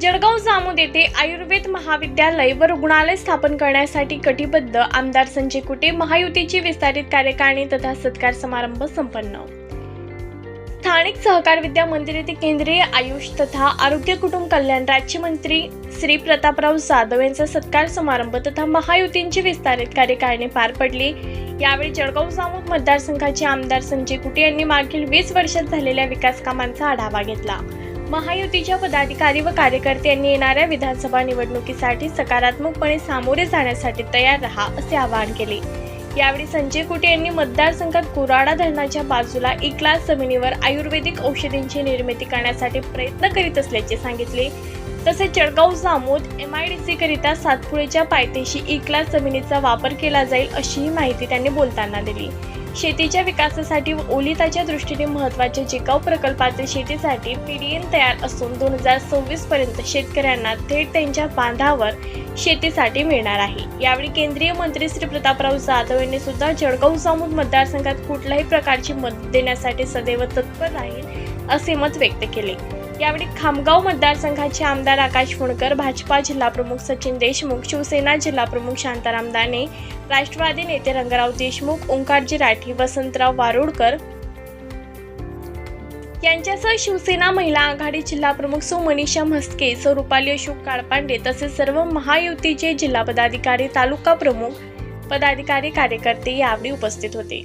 जळगाव जामोद येथे आयुर्वेद महाविद्यालय व रुग्णालय स्थापन करण्यासाठी कटिबद्ध आमदार संजय कुटे महायुतीची विस्तारित कार्यकारिणी तथा सत्कार समारंभ संपन्न. स्थानिक सहकार विद्या मंदिर येथे केंद्रीय आयुष तथा आरोग्य कुटुंब कल्याण राज्यमंत्री श्री प्रतापराव जाधव यांचा सत्कार समारंभ तथा महायुतींची विस्तारित कार्यकारिणी पार पडली. यावेळी जळगाव जामोद मतदारसंघाचे आमदार संजय कुटे यांनी मागील वीस वर्षात झालेल्या विकास कामांचा आढावा घेतला. महायुतीच्या पदाधिकारी व कार्यकर्त्यांनी येणाऱ्या विधानसभा निवडणुकीसाठी सकारात्मकपणे सामोरे जाण्यासाठी तयार रहा असे आवाहन केले. यावेळी संजय कुटे यांनी मतदारसंघात कुराडा धरणाच्या बाजूला इक्लास जमिनीवर आयुर्वेदिक औषधींची निर्मिती करण्यासाठी प्रयत्न करीत असल्याचे सांगितले. तसेच Jalgaon Jamod M I D C करिता सातपुळेच्या पायथ्याशी इक्लास जमिनीचा वापर केला जाईल अशीही माहिती त्यांनी बोलताना दिली. शेतीच्या विकासासाठी व ओलिताच्या दृष्टीने महत्त्वाच्या जिकाऊ प्रकल्पातील शेतीसाठी पीडीएन तयार असून दोन हजार सव्वीस पर्यंत शेतकऱ्यांना थेट त्यांच्या बांधावर शेतीसाठी मिळणार आहे. यावेळी केंद्रीय मंत्री श्री प्रतापराव जाधव यांनी सुद्धा जळगाव जामोद मतदारसंघात कुठल्याही प्रकारची मदत देण्यासाठी सदैव तत्पर राहील असे मत व्यक्त केले. यावेळी खामगाव मतदारसंघाचे आमदार आकाश फुंडकर भाजपा जिल्हाप्रमुख सचिन देशमुख शिवसेना जिल्हाप्रमुख शांताराम दाने राष्ट्रवादी नेते रंगराव देशमुख ओंकारजी राठी वसंतराव वारुडकर यांच्यासह शिवसेना महिला आघाडी जिल्हाप्रमुख सौ मनीषा म्हस्के सौ रुपाली अशोक काळपांडे तसेच सर्व महायुतीचे जिल्हा पदाधिकारी तालुका प्रमुख पदाधिकारी कार्यकर्ते यावेळी उपस्थित होते.